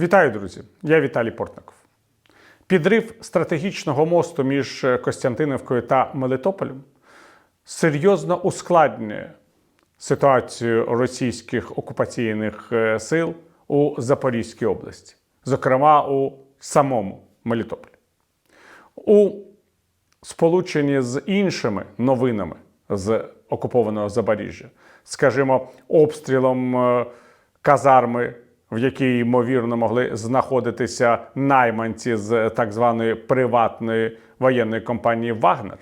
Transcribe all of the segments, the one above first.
Вітаю, друзі! Я Віталій Портников. Підрив стратегічного мосту між Костянтинівкою та Мелитополем серйозно ускладнює ситуацію російських окупаційних е, сил у Запорізькій області, зокрема у самому Мелітополі. У сполученні з іншими новинами з окупованого Запоріжжя, скажімо, обстрілом е, казарми, в якій ймовірно могли знаходитися найманці з так званої приватної воєнної компанії Вагнер.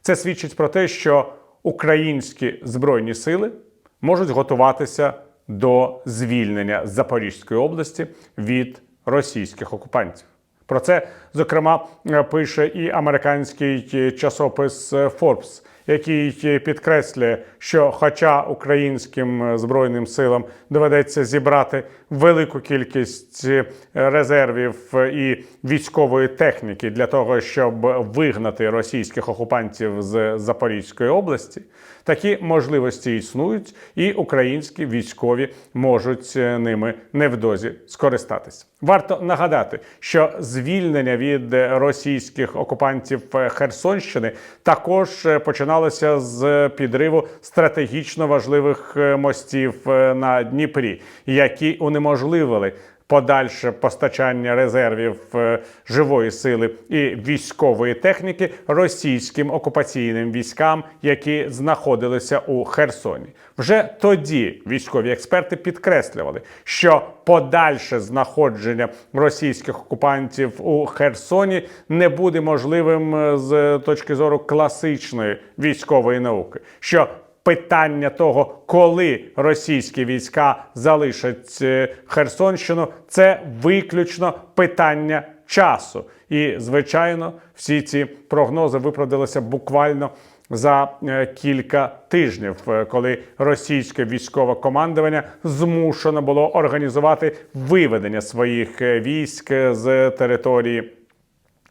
Це свідчить про те, що українські збройні сили можуть готуватися до звільнення Запорізької області від російських окупантів. Про це, зокрема, е, пише і американський е, часопис е, Forbes, який підкреслює, що, хоча українським збройним силам доведеться зібрати велику кількість резервів і військової техніки для того, щоб вигнати російських окупантів з Запорізької області, такі можливості існують, і українські військові можуть ними невдовзі скористатися. Варто нагадати, що звільнення від російських окупантів Херсонщини також починалося з підриву стратегічно важливих мостів на Дніпрі, які унеможливили подальше постачання резервів е, живої сили і військової техніки російським окупаційним військам, які знаходилися у Херсоні. Вже тоді військові експерти підкреслювали, що подальше знаходження російських окупантів у Херсоні не буде можливим е, з точки зору класичної військової науки. що питання того, коли російські війська залишать е, Херсонщину, це виключно питання часу. І, звичайно, всі ці прогнози виправдалися буквально. За е, кілька тижнів, е, коли російське військове командування змушено було організувати виведення своїх військ з території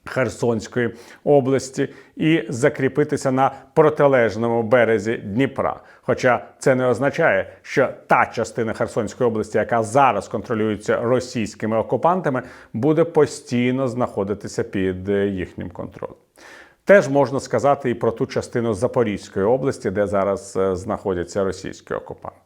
Херсонської області і закріпитися на протилежному березі Дніпра. Хоча це не означає, що та частина Херсонської області, яка зараз контролюється російськими окупантами, буде постійно знаходитися під їхнім контролем. Теж можна сказати і про ту частину Запорізької області, де зараз е, знаходяться російські окупанти.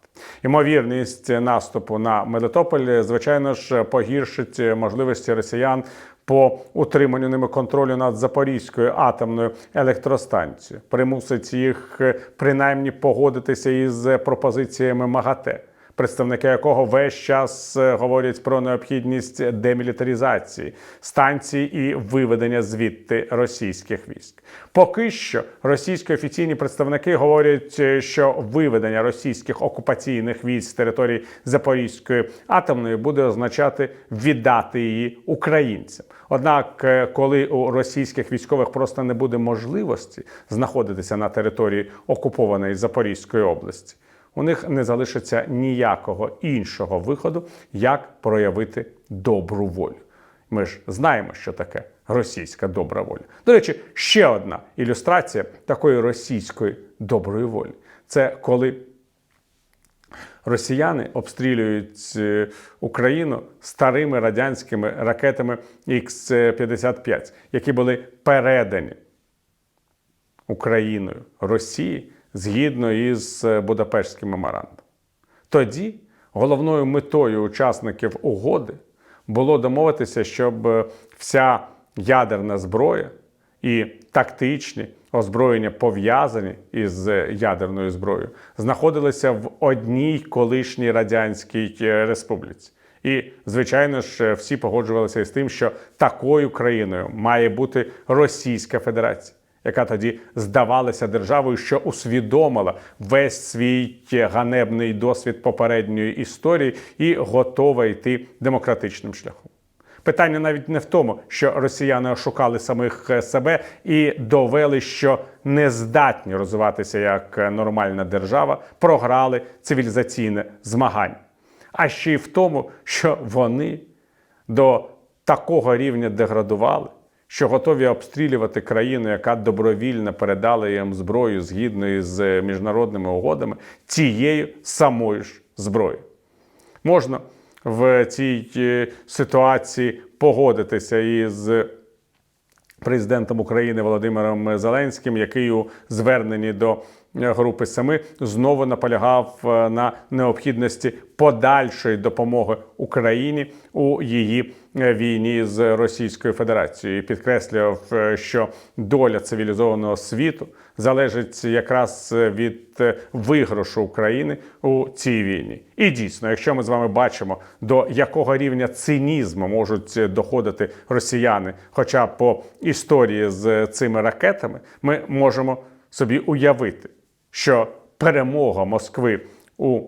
Ймовірність наступу на Мелитополь, звичайно ж, погіршить можливості росіян по утриманню ними контролю над Запорізькою атомною електростанцією, примусить їх е, принаймні погодитися із пропозиціями МАГАТЕ представники якого весь час е, говорять про необхідність демілітаризації станції і виведення звідти російських військ. Поки що російські офіційні представники говорять, е, що виведення російських окупаційних військ з території Запорізької атомної буде означати віддати її українцям. Однак, е, коли у російських військових просто не буде можливості знаходитися на території окупованої Запорізької області у них не залишиться ніякого іншого виходу, як проявити добру волю. Ми ж знаємо, що таке російська добра воля. До речі, ще одна ілюстрація такої російської доброї волі це коли росіяни обстрілюють е, Україну старими радянськими ракетами Х-55, які були передані Україною Росії згідно із е, Будапештським меморандумом. Тоді головною метою учасників угоди було домовитися, щоб е, вся ядерна зброя і тактичні озброєння, пов'язані із е, ядерною зброєю, знаходилися в одній колишній радянській республіці. І, звичайно ж, всі погоджувалися із тим, що такою країною має бути Російська Федерація яка тоді здавалася державою, що усвідомила весь свій ганебний досвід попередньої історії і готова йти демократичним шляхом. Питання навіть не в тому, що росіяни ошукали самих себе і довели, що не здатні розвиватися як нормальна держава, програли цивілізаційне змагання, а ще й в тому, що вони до такого рівня деградували що готові обстрілювати країну, яка добровільно передала їм зброю згідно з міжнародними угодами, цією самою ж зброєю. Можна в цій е, ситуації погодитися із президентом України Володимиром Зеленським, який у зверненні до е, групи Семи знову наполягав е, на необхідності подальшої допомоги Україні у її е, війні з Російською Федерацією. І Підкреслював, е, що доля цивілізованого світу залежить якраз від е, виграшу України у цій війні. І дійсно, якщо ми з вами бачимо, до якого рівня цинізму можуть доходити росіяни, хоча по історії з цими ракетами, ми можемо собі уявити, що перемога Москви у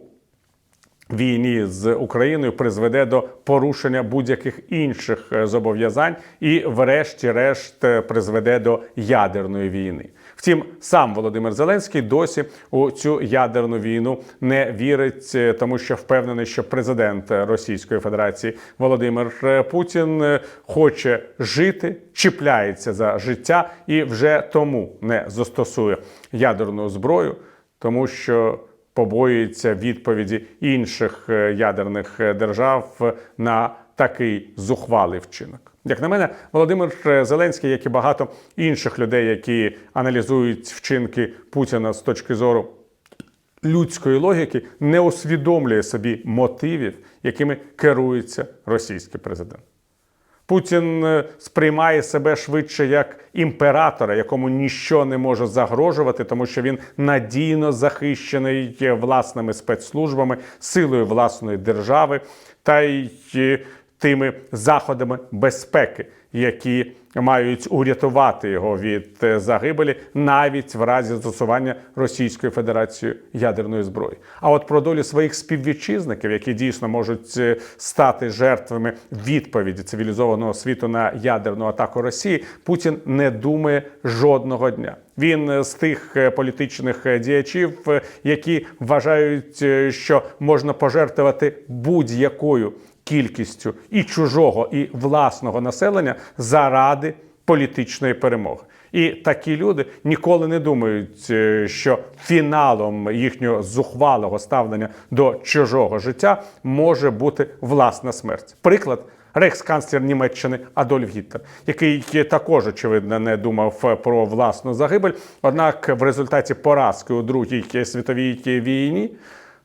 війні з Україною призведе до порушення будь-яких інших е, зобов'язань і, врешті-решт, е, призведе до ядерної війни. Втім, сам Володимир Зеленський досі у цю ядерну війну не вірить, е, тому що впевнений, що президент Російської Федерації Володимир е, Путін е, хоче жити, чіпляється за життя і вже тому не застосує ядерну зброю, тому що побоюється відповіді інших ядерних держав на такий зухвалий вчинок. Як на мене, Володимир Зеленський, як і багато інших людей, які аналізують вчинки Путіна з точки зору людської логіки, не усвідомлює собі мотивів, якими керується російський президент. Путін е, сприймає себе швидше як імператора, якому ніщо не може загрожувати, тому що він надійно захищений власними спецслужбами, силою власної держави та й е, тими заходами безпеки, які мають урятувати його від е, загибелі навіть в разі застосування Російською Федерацією ядерної зброї. А от про долю своїх співвітчизників, які дійсно можуть е, стати жертвами відповіді цивілізованого світу на ядерну атаку Росії, Путін не думає жодного дня. Він е, з тих політичних діячів, які вважають, що можна пожертвувати будь-якою кількістю і чужого, і власного населення заради політичної перемоги. І такі люди ніколи не думають, е, що фіналом їхнього зухвалого ставлення до чужого життя може бути власна смерть. Приклад. Рейхсканцлер Німеччини Адольф Гітлер, який також очевидно не думав про власну загибель. Однак, в результаті поразки у Другій світовій війні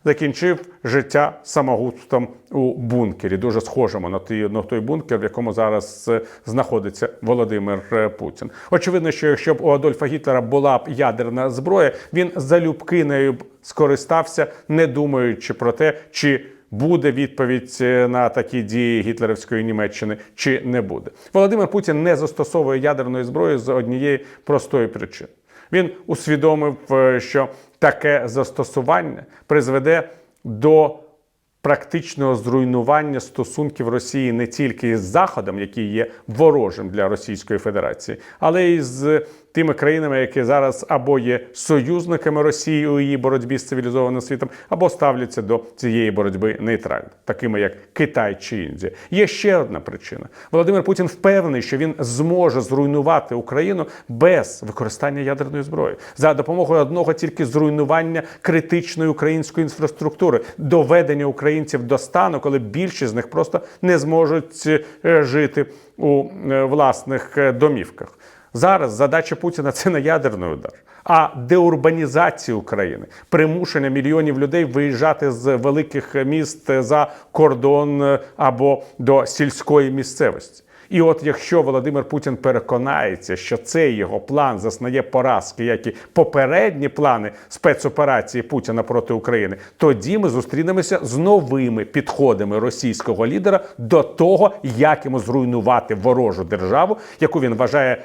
закінчив життя самогубством у бункері, дуже схожому на той, на той бункер, в якому зараз е, знаходиться Володимир е, Путін. Очевидно, що якщо б у Адольфа Гітлера була б ядерна зброя, він залюбки нею б скористався, не думаючи про те, чи буде відповідь е, на такі дії гітлерівської Німеччини, чи не буде. Володимир Путін не застосовує ядерної зброї з однієї простої причини. Він усвідомив, е, що таке застосування призведе до практичного зруйнування стосунків Росії не тільки з Заходом, який є ворожим для Російської Федерації, але й з тими країнами, які зараз або є союзниками Росії у її боротьбі з цивілізованим світом, або ставляться до цієї боротьби нейтрально, такими як Китай чи Індія. Є ще одна причина. Володимир Путін впевнений, що він зможе зруйнувати Україну без використання ядерної зброї за допомогою одного тільки зруйнування критичної української інфраструктури, доведення українців до стану, коли більшість з них просто не зможуть е, жити у е, власних е, домівках. Зараз задача Путіна це не ядерний удар, а деурбанізація України, примушення мільйонів людей виїжджати з великих міст за кордон або до сільської місцевості. І от якщо Володимир Путін переконається, що цей його план заснає поразки, як і попередні плани спецоперації Путіна проти України, тоді ми зустрінемося з новими підходами російського лідера до того, як йому зруйнувати ворожу державу, яку він вважає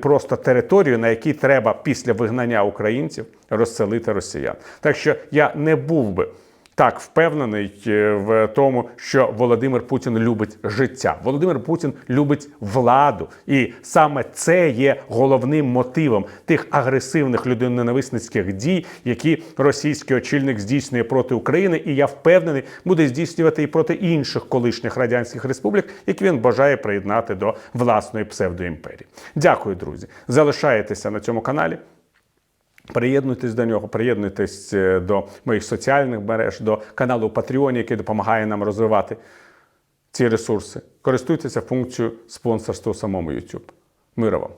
просто територію, на якій треба після вигнання українців розселити росіян. Так що я не був би. Так, впевнений е, в тому, що Володимир Путін любить життя. Володимир Путін любить владу, і саме це є головним мотивом тих агресивних людиноненависницьких дій, які російський очільник здійснює проти України. І я впевнений, буде здійснювати і проти інших колишніх радянських республік, які він бажає приєднати до власної псевдоімперії. Дякую, друзі. Залишаєтеся на цьому каналі. Приєднуйтесь до нього, приєднуйтесь е, до моїх соціальних мереж, до каналу Patreon, який допомагає нам розвивати ці ресурси. Користуйтеся функцією спонсорства самому YouTube. Миро вам!